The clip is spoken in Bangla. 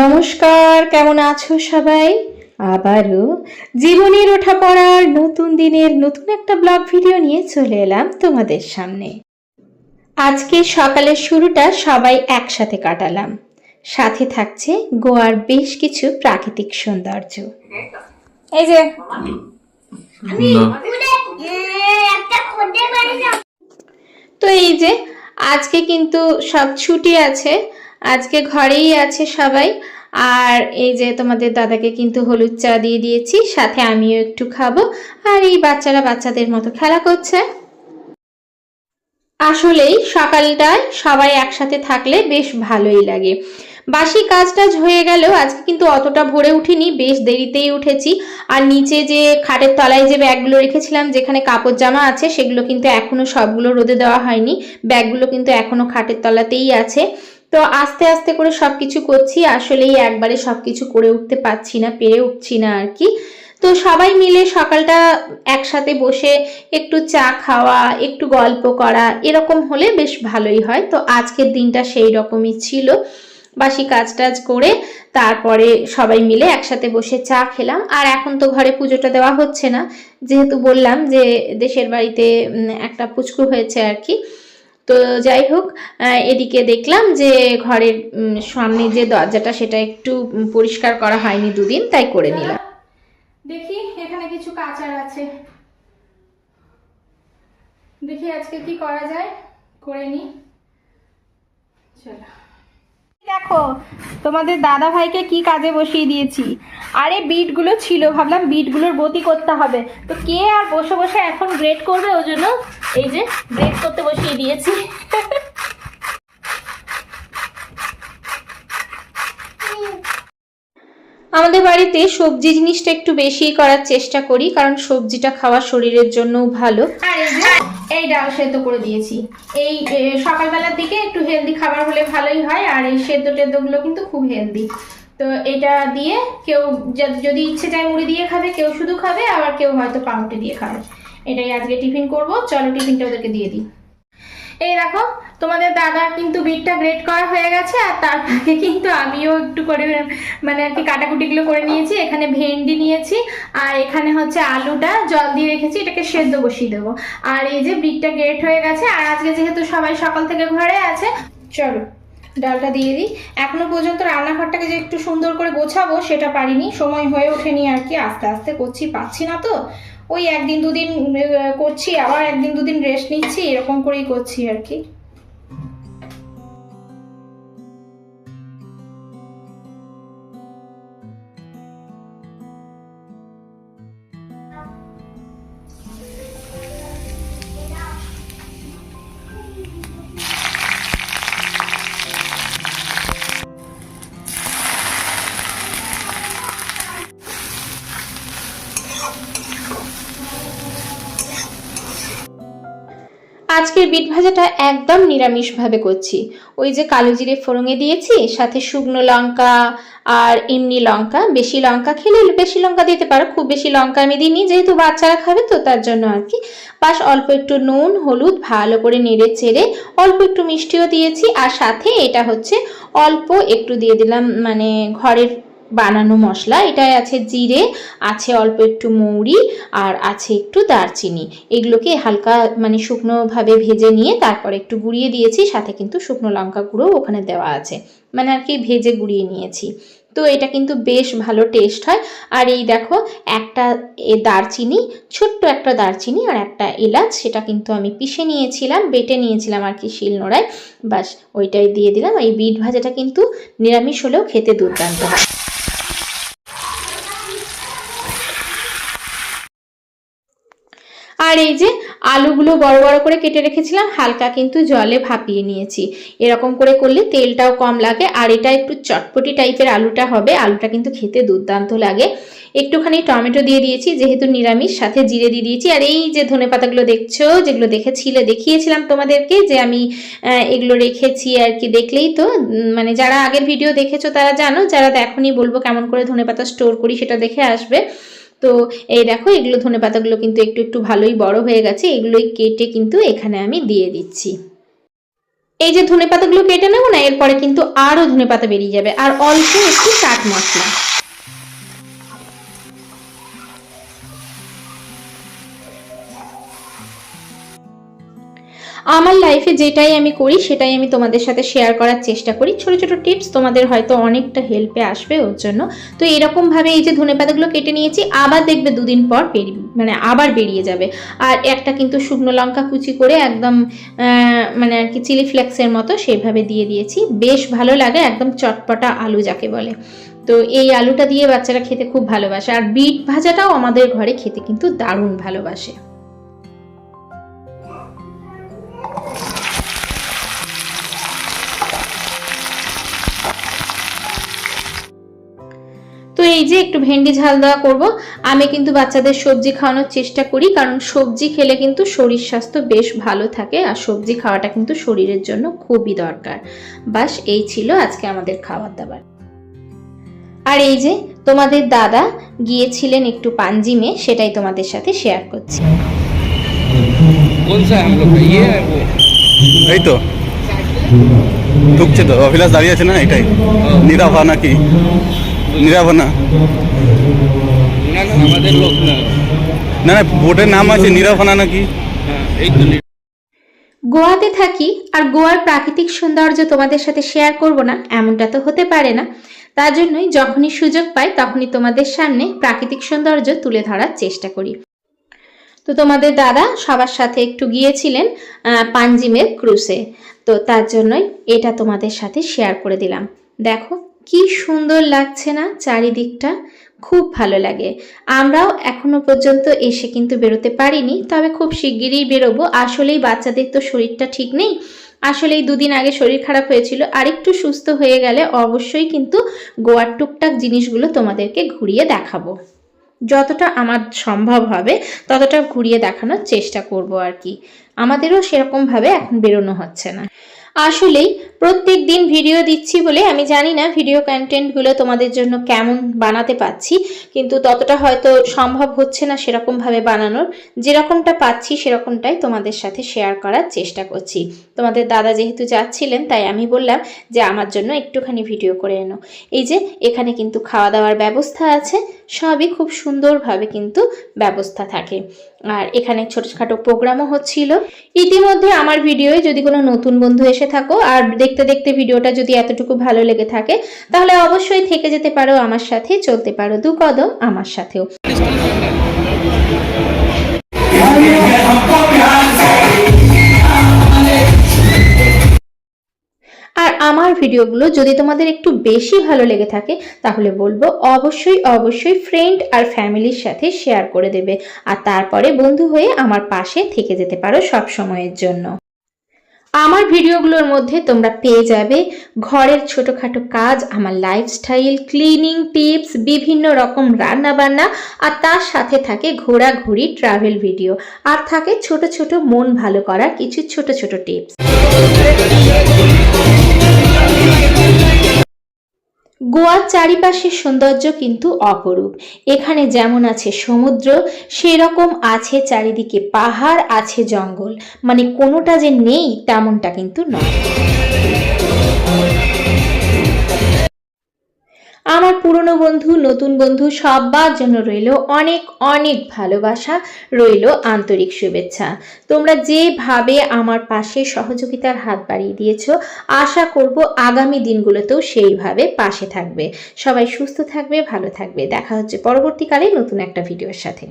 নমস্কার কেমন আছো সবাই? আবারও জীবনের ওঠা পড়ার নতুন দিনের নতুন একটা ব্লগ ভিডিও নিয়ে চলে এলাম তোমাদের সামনে। আজকে সকালের শুরুটা সবাই একসাথে কাটালাম। সাথে থাকছে গোয়ার বেশ কিছু প্রাকৃতিক সৌন্দর্য। এই যে তো এই যে আজকে কিন্তু সব ছুটি আছে আজকে ঘরেই আছে সবাই। আর এই যে তোমাদের দাদাকে কিন্তু হলুদ চা দিয়ে দিয়েছি, সাথে আমিও একটু খাব। আর এই বাচ্চারা বাচ্চাদের মতো খেলা করছে। আসলেই সকালটায় সবাই একসাথে থাকলে বেশ ভালোই লাগে। বাসি কাজ টাজ হয়ে গেল আজকে কিন্তু অতটা ভোরে উঠিনি, বেশ দেরিতেই উঠেছি। আর নিচে যে খাটের তলায় যে ব্যাগগুলো রেখেছিলাম, যেখানে কাপড় জামা আছে, সেগুলো কিন্তু এখনও সবগুলো রোদে দেওয়া হয়নি। ব্যাগগুলো কিন্তু এখনও খাটের তলাতেই আছে। তো আস্তে আস্তে করে সব কিছু করছি, আসলেই একবারে সব কিছু করে উঠতে পারছি না, পেরে উঠছি না আর কি। তো সবাই মিলে সকালটা একসাথে বসে একটু চা খাওয়া, একটু গল্প করা, এরকম হলে বেশ ভালোই হয়। তো আজকের দিনটা সেই রকমই ছিল। বাসি কাজ টাজ করে তারপরে সবাই মিলে একসাথে বসে চা খেলাম। আর এখন তো ঘরে পুজোটা দেওয়া হচ্ছে না। যেহেতু বললাম যে দেশের বাড়িতে একটা পুচকু হয়েছে আর কি। তো যাই হোক এদিকে দেখলাম যে ঘরের সামনে যে দরজাটা সেটা একটু পরিষ্কার করা হয়নি দুদিন তাই করে নিলাম। দেখি এখানে কিছু কাচার আছে। দেখি আজকে কি করা যায় করে নি। চলো। দেখো তোমাদের দাদা ভাইকে কি কাজে বসিয়ে দিয়েছি? আরে বিটগুলো ছিল ভাবলাম বিটগুলোর বতি করতে হবে। তো কে আর বসে বসে এখন গ্রেড করবে? ওই জন্য এই যে গ্রেড করতে বসিয়ে দিয়েছি। আমাদের বাড়িতে সবজি জিনিসটা একটু বেশি করার চেষ্টা করি কারণ সবজিটা খাওয়া শরীরের জন্যও ভালো। এই ডাল সেদ্ধ করে দিয়েছি। এই সকালবেলার দিকে একটু হেলদি খাবার হলে ভালোই হয়, আর এই সেদ্ধ টেদ্ধগুলো কিন্তু খুব হেলদি তো এটা দিয়ে কেউ যদি ইচ্ছে চায় মুড়ি দিয়ে খাবে, কেউ শুধু খাবে, আবার কেউ হয়তো পাউরুটি দিয়ে খাবে। এটাই আজকে টিফিন করব, চলো টিফিনটা ওদেরকে দিয়ে দিই। এই দেখো তোমাদের দাদা কিন্তু বিটটা গ্রেট করা হয়ে গেছে আর তার ফাঁকে কিন্তু আমিও একটু করে মানে আর কি কাটাকুটিগুলো করে নিয়েছি। এখানে ভেন্ডি নিয়েছি আর এখানে হচ্ছে আলুটা জল দিয়ে রেখেছি, এটাকে সেদ্ধ বসিয়ে দেবো। আর এই যে বিটটা গ্রেট হয়ে গেছে, আর আজকে যেহেতু সবাই সকাল থেকে ঘরে আছে, চলো ডালটা দিয়ে দিই। এখনও পর্যন্ত রান্নাঘরটাকে যে একটু সুন্দর করে গোছাবো, সেটা পারিনি। সময় হয়ে ওঠেনি আর কি, আস্তে আস্তে করছি, পাচ্ছি না তো। ওই একদিন দুদিন করছি, আবার একদিন দুদিন রেস্ট নিচ্ছি, এরকম করেই করছি আর কি। আজকের বিট ভাজাটা একদম নিরামিষভাবে করছি। ওই যে কালো জিরে ফোড়ঙে দিয়েছি, সাথে শুকনো লঙ্কা আর এমনি লঙ্কা। বেশি লঙ্কা খেলে বেশি লঙ্কা দিতে পারো, খুব বেশি লঙ্কা আমি দিইনি, যেহেতু বাচ্চারা খাবে তো তার জন্য আর কি। বাস অল্প একটু নুন, হলুদ ভালো করে নেড়ে চেড়ে অল্প একটু মিষ্টিও দিয়েছি, আর সাথে এটা হচ্ছে অল্প একটু দিয়ে দিলাম মানে ঘরের বানানো মশলা এটায় আছে জিরে, আছে অল্প একটু মৌরি, আর আছে একটু দারচিনি। এগুলোকে হালকা মানে শুকনোভাবে ভেজে নিয়ে তারপর একটু গুঁড়িয়ে দিয়েছি, সাথে কিন্তু শুকনো লঙ্কা গুঁড়ো ওখানে দেওয়া আছে। মানে আর কি ভেজে গুঁড়িয়ে নিয়েছি। তো এটা কিন্তু বেশ ভালো টেস্ট হয়। আর এই দেখো, একটা এ দারচিনি, ছোট্ট একটা দারচিনি আর একটা এলাচ, সেটা কিন্তু আমি পিষে নিয়েছিলাম, বেটে নিয়েছিলাম আর কি শিলনোড়ায়। বাস, ওইটাই দিয়ে দিলাম। এই বিট ভাজাটা কিন্তু নিরামিষ হলেও খেতে দুর্দান্ত হয়। আর এই যে আলুগুলো বড় বড় করে কেটে রেখেছিলাম, হালকা কিন্তু জলে ভাপিয়ে নিয়েছি। এরকম করে করলে তেলটাও কম লাগে, আর এটা একটু চটপটি টাইপের আলুটা হবে, আলুটা কিন্তু খেতে দুর্দান্ত লাগে। একটুখানি টমেটো দিয়ে দিয়েছি, যেহেতু নিরামিষ, সাথে জিরে দিয়ে দিয়েছি। আর এই যে ধনে পাতাগুলো দেখছ, যেগুলো দেখেছিলে, দেখিয়েছিলাম তোমাদেরকে যে আমি এগুলো রেখেছি আর কি, দেখলেই তো মানে যারা আগের ভিডিও দেখেছ তারা জানো, যারা দেখোনি বলব কেমন করে ধনে পাতা স্টোর করি সেটা দেখে আসবে। তো এই দেখো, এগুলো ধনে পাতাগুলো কিন্তু একটু একটু ভালোই বড় হয়ে গেছে, এগুলোই কেটে কিন্তু এখানে আমি দিয়ে দিচ্ছি। এই যে ধনে পাতাগুলো কেটে নেব না, এরপরে কিন্তু আরও ধনে পাতা বেরিয়ে যাবে, আর অল্প একটু চাট মশলা। আমার লাইফে যেটাই আমি করি, সেটাই আমি তোমাদের সাথে শেয়ার করার চেষ্টা করি। ছোট ছোট টিপস তোমাদের হয়তো অনেকটা হেল্পে আসবে ওর জন্য। তো এরকমভাবে এই যে ধনে পাতাগুলো কেটে নিয়েছি, আবার দেখবে দুদিন পর বেরিয়ে মানে আবার বেরিয়ে যাবে। আর একটা কিন্তু শুকনো লঙ্কা কুচি করে একদম মানে আর কি চিলি ফ্লেক্সের মতো সেভাবে দিয়ে দিয়েছি। বেশ ভালো লাগে, একদম চটপটা আলু যাকে বলে। তো এই আলুটা দিয়ে বাচ্চারা খেতে খুব ভালোবাসে। আর বিট ভাজাটাও আমাদের ঘরে খেতে কিন্তু দারুণ ভালোবাসে। এই যে একটু ভেন্ডি ঝাল দেওয়া করব আমি কিন্তু বাচ্চাদের সবজি খাওয়ানোর চেষ্টা করি কারণ সবজি খেলে কিন্তু শরীর স্বাস্থ্য বেশ ভালো থাকে আর সবজি খাওয়াটা কিন্তু শরীরের জন্য খুবই দরকার। বাস এই ছিল আজকে আমাদের খাবার দাবার। আর এই যে তোমাদের দাদা গিয়েছিলেন একটু পাঞ্জিমে সেটাই তোমাদের সাথে শেয়ার করছি। এই তো। ঢুকছে তো। অভিলাষ দাঁড়িয়ে আছে না এটাই? নিরাভা নাকি? নিরাভা না। না না আমাদের লোক না। না না বোটের নাম আছে নিরাভনা নাকি? হ্যাঁ এই তো গোয়াতে থাকি আর গোয়ার প্রাকৃতিক সৌন্দর্য তোমাদের সাথে শেয়ার করব না এমনটা তো হতে পারে না। তার জন্যই যখনই সুযোগ পাই তখনই তোমাদের সামনে প্রাকৃতিক সৌন্দর্য তুলে ধরার চেষ্টা করি। তো তোমাদের দাদা সবার সাথে একটু গিয়েছিলেন আহ, পাঞ্জিমের ক্রুসে তো তার জন্যই এটা তোমাদের সাথে শেয়ার করে দিলাম। দেখো কি সুন্দর লাগছে না চারিদিকটা? খুব ভালো লাগে। আমরাও এখনও পর্যন্ত এসে কিন্তু বেরোতে পারিনি, তবে খুব শিগগিরই বেরোবো। আসলেই বাচ্চাদের তো শরীরটা ঠিক নেই। আসলেই দুদিন আগে শরীর খারাপ হয়েছিল। আরেকটু সুস্থ হয়ে গেলে অবশ্যই কিন্তু গোয়ার টুকটাক জিনিসগুলো তোমাদেরকে ঘুরিয়ে দেখাবো। যতটা আমার সম্ভব হবে, ততটা ঘুরিয়ে দেখানোর চেষ্টা করব আর কি। আমাদেরও সেরকমভাবে এখন বেরোনো হচ্ছে না। আসলেই প্রত্যেক দিন ভিডিও দিচ্ছি বলে, আমি জানি না ভিডিও কন্টেন্টগুলো তোমাদের জন্য কেমন বানাতে পাচ্ছি, কিন্তু ততটা হয়তো সম্ভব হচ্ছে না সেরকমভাবে বানানোর। যেরকমটা পাচ্ছি সেরকমটাই তোমাদের সাথে শেয়ার করার চেষ্টা করছি। তোমাদের দাদা যেহেতু যাচ্ছিলেন, তাই আমি বললাম যে আমার জন্য একটুখানি ভিডিও করে এনো। এই যে, এখানে কিন্তু খাওয়া দাওয়ার ব্যবস্থা আছে। সবই খুব সুন্দরভাবে কিন্তু ব্যবস্থা থাকে আর এখানে ছোটখাটো প্রোগ্রামও হচ্ছিল ইতিমধ্যে আমার ভিডিওয়ে যদি কোনো নতুন বন্ধু এসে থাকো আর দেখতে দেখতে ভিডিওটা যদি এতটুকু ভালো লেগে থাকে তাহলে অবশ্যই থেকে যেতে পারো আমার সাথে চলতে পারো দু কদম আমার সাথেও আর আমার ভিডিওগুলো যদি তোমাদের একটু বেশি ভালো লেগে থাকে, তাহলে বলব অবশ্যই অবশ্যই ফ্রেন্ড আর ফ্যামিলির সাথে শেয়ার করে দেবে। আর তারপরে বন্ধু হয়ে আমার পাশে থেকে যেতে পারো সব সময়ের জন্য। আমার ভিডিওগুলোর মধ্যে তোমরা পেয়ে যাবে ঘরের ছোটোখাটো কাজ, আমার লাইফস্টাইল ক্লিনিং টিপস বিভিন্ন রকম রান্না বান্না আর তার সাথে থাকে ঘোরাঘুরি ট্রাভেল ভিডিও আর থাকে ছোট ছোট মন ভালো করার কিছু ছোট ছোট টিপস গোয়ার চারিপাশের সৌন্দর্য কিন্তু অপরূপ। এখানে যেমন আছে সমুদ্র, সেরকম আছে চারিদিকে পাহাড়, আছে জঙ্গল। মানে কোনোটা যে নেই, তেমনটা কিন্তু নয়। আমার পুরনো বন্ধু, নতুন বন্ধু সবার জন্য রইল অনেক অনেক ভালোবাসা, রইল আন্তরিক শুভেচ্ছা। তোমরা যেভাবে আমার পাশে সহযোগিতার হাত বাড়িয়ে দিয়েছ, আশা করব আগামী দিনগুলোতেও সেইভাবে পাশে থাকবে। সবাই সুস্থ থাকবে, ভালো থাকবে। দেখা হচ্ছে পরবর্তীকালে নতুন একটা ভিডিওর সাথে।